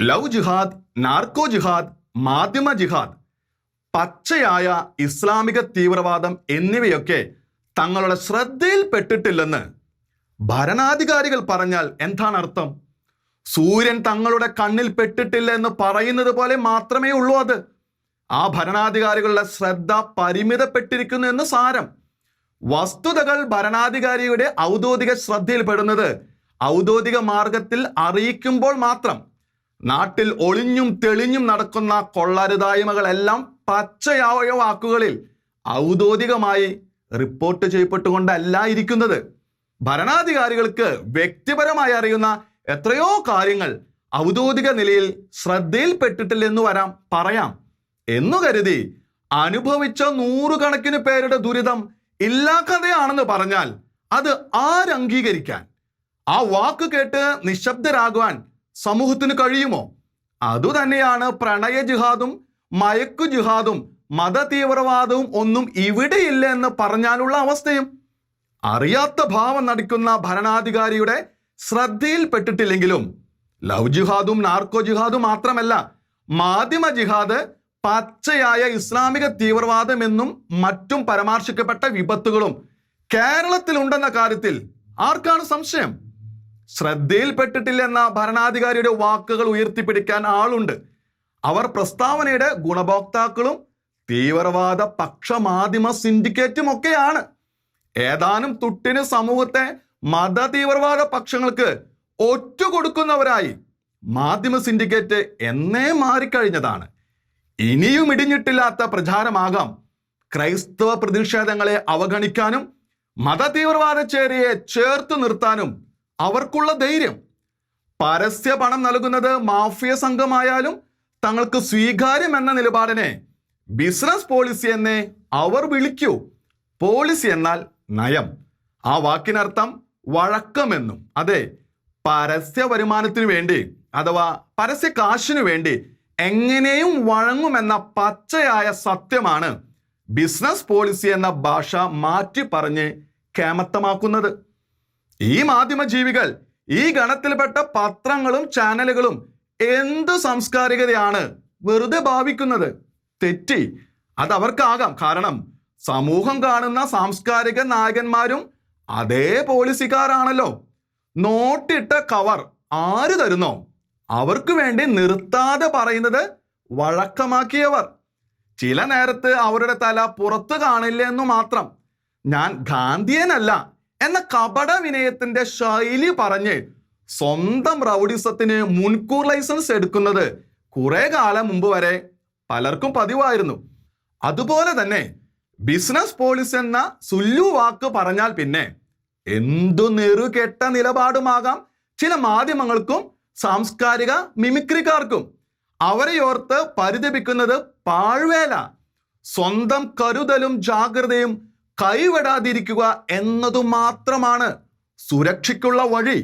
Love ജിഹാദ് narco ജിഹാദ് മാധ്യമ ജിഹാദ് പച്ചയായ ഇസ്ലാമിക തീവ്രവാദം എന്നിവയൊക്കെ തങ്ങളുടെ ശ്രദ്ധയിൽപ്പെട്ടിട്ടില്ലെന്ന് ഭരണാധികാരികൾ പറഞ്ഞാൽ എന്താണ് അർത്ഥം? സൂര്യൻ തങ്ങളുടെ കണ്ണിൽ പെട്ടിട്ടില്ല എന്ന് പറയുന്നത് പോലെ മാത്രമേ ഉള്ളൂ അത്. ആ ഭരണാധികാരികളുടെ ശ്രദ്ധ പരിമിതപ്പെട്ടിരിക്കുന്നു എന്ന് സാരം. വസ്തുതകൾ ഭരണാധികാരിയുടെ ഔദ്യോഗിക ശ്രദ്ധയിൽപ്പെടുന്നത് ഔദ്യോഗിക മാർഗത്തിൽ അറിയിക്കുമ്പോൾ മാത്രം. നാട്ടിൽ ഒളിഞ്ഞും തെളിഞ്ഞും നടക്കുന്ന കൊള്ളരുതായ്മകളെല്ലാം പച്ചയായ വാക്കുകളിൽ ഔദ്യോഗികമായി റിപ്പോർട്ട് ചെയ്യപ്പെട്ടുകൊണ്ടല്ല ഇരിക്കുന്നത്. ഭരണാധികാരികൾക്ക് വ്യക്തിപരമായി അറിയുന്ന എത്രയോ കാര്യങ്ങൾ ഔദ്യോഗിക നിലയിൽ ശ്രദ്ധയിൽപ്പെട്ടിട്ടില്ലെന്ന് വരാം പറയാം. എന്നു കരുതി അനുഭവിച്ച നൂറുകണക്കിന് പേരുടെ ദുരിതം ഇല്ലാ കഥയാണെന്ന് പറഞ്ഞാൽ അത് ആരംഗീകരിക്കാൻ ആ വാക്ക് കേട്ട് നിശബ്ദരാകുവാൻ സമൂഹത്തിന് കഴിയുമോ? അതുതന്നെയാണ് പ്രണയ ജിഹാദും മയക്കു ജിഹാദും മത തീവ്രവാദവും ഒന്നും ഇവിടെയില്ല എന്ന് പറഞ്ഞാലുള്ള അവസ്ഥയും. അറിയാത്ത ഭാവം നടിക്കുന്ന ഭരണാധികാരിയുടെ ശ്രദ്ധയിൽപ്പെട്ടിട്ടില്ലെങ്കിലും ലവ് ജിഹാദും നാർക്കോ ജിഹാദും മാത്രമല്ല മാധ്യമ ജിഹാദ് പച്ചയായ ഇസ്ലാമിക തീവ്രവാദം എന്നും മറ്റും പരാമർശിക്കപ്പെട്ട വിപത്തുകളും കേരളത്തിലുണ്ടെന്ന കാര്യത്തിൽ ആർക്കാണ് സംശയം? ശ്രദ്ധയിൽപ്പെട്ടിട്ടില്ലെന്ന ഭരണാധികാരിയുടെ വാക്കുകൾ ഉയർത്തിപ്പിടിക്കാൻ ആളുണ്ട്. അവർ പ്രസ്താവനയുടെ ഗുണഭോക്താക്കളും തീവ്രവാദ പക്ഷമാധ്യമ സിൻഡിക്കേറ്റും ഒക്കെയാണ്. ഏതാനും തുട്ടിന് സമൂഹത്തെ മത തീവ്രവാദ പക്ഷങ്ങൾക്ക് ഒറ്റുകൊടുക്കുന്നവരായി മാധ്യമ സിൻഡിക്കേറ്റ് എന്നേ മാറിക്കഴിഞ്ഞതാണ്. ഇനിയും ഇടിഞ്ഞിട്ടില്ലാത്ത പ്രചാരമാകാം. ക്രൈസ്തവ പ്രതിഷേധങ്ങളെ അവഗണിക്കാനും മത തീവ്രവാദ ചേരിയെ ചേർത്ത് നിർത്താനും അവർക്കുള്ള ധൈര്യം. പരസ്യ പണം നൽകുന്നത് മാഫിയ സംഘമായാലും തങ്ങൾക്ക് സ്വീകാര്യം എന്ന നിലപാടിനെ ബിസിനസ് പോളിസി എന്നേ അവർ വിളിക്കൂ. പോളിസി എന്നാൽ നയം. ആ വാക്കിനർത്ഥം വഴക്കമെന്നും അതെ പരസ്യ വരുമാനത്തിനു വേണ്ടി അഥവാ പരസ്യ കാശിനു വേണ്ടി എങ്ങനെയും വഴങ്ങുമെന്ന പച്ചയായ സത്യമാണ് ബിസിനസ് പോളിസി എന്ന ഭാഷ മാറ്റി പറഞ്ഞ് കേമത്തമാക്കുന്നത്. ഈ മാധ്യമ ജീവികൾ ഈ ഗണത്തിൽപ്പെട്ട പത്രങ്ങളും ചാനലുകളും എന്ത് സാംസ്കാരികതയാണ് വെറുതെ ഭാവിക്കുന്നത്? തെറ്റി. അത് അവർക്കാകാം. കാരണം സമൂഹം കാണുന്ന സാംസ്കാരിക നായകന്മാരും അതേ പോളിസിക്കാരാണല്ലോ നോട്ടിട്ട കവർ ആര് തരുന്നോ? അവർക്ക് വേണ്ടി നിർത്താതെ പറയുന്നത് വഴക്കമാക്കിയവർ. ചില നേരത്ത് അവരുടെ തല പുറത്ത് കാണില്ല എന്ന് മാത്രം. ഞാൻ ഗാന്ധിയനല്ല. എന്ന കപട വിനയത്തിന്റെ ശൈലി പറഞ്ഞ് സ്വന്തം റൗഡിസത്തിന് മുൻകൂർ ലൈസൻസ് എടുക്കുന്നത് കുറെ കാലം മുമ്പ് വരെ പലർക്കും പതിവായിരുന്നു. അതുപോലെ തന്നെ ബിസിനസ് പോളിസി എന്ന സുല്ലു വാക്ക് പറഞ്ഞാൽ പിന്നെ എന്തു നെറുകെട്ട നിലപാടുമാകാം ചില മാധ്യമങ്ങൾക്കും സാംസ്കാരിക മിമിക്രിക്കാർക്കും. അവരെ ഓർത്ത് പരിതപിക്കുന്നത് പാഴ്വേല. സ്വന്തം കരുതലും ജാഗ്രതയും കൈവിടാതിരിക്കുക എന്നതു മാത്രമാണ് സുരക്ഷയ്ക്കുള്ള വഴി.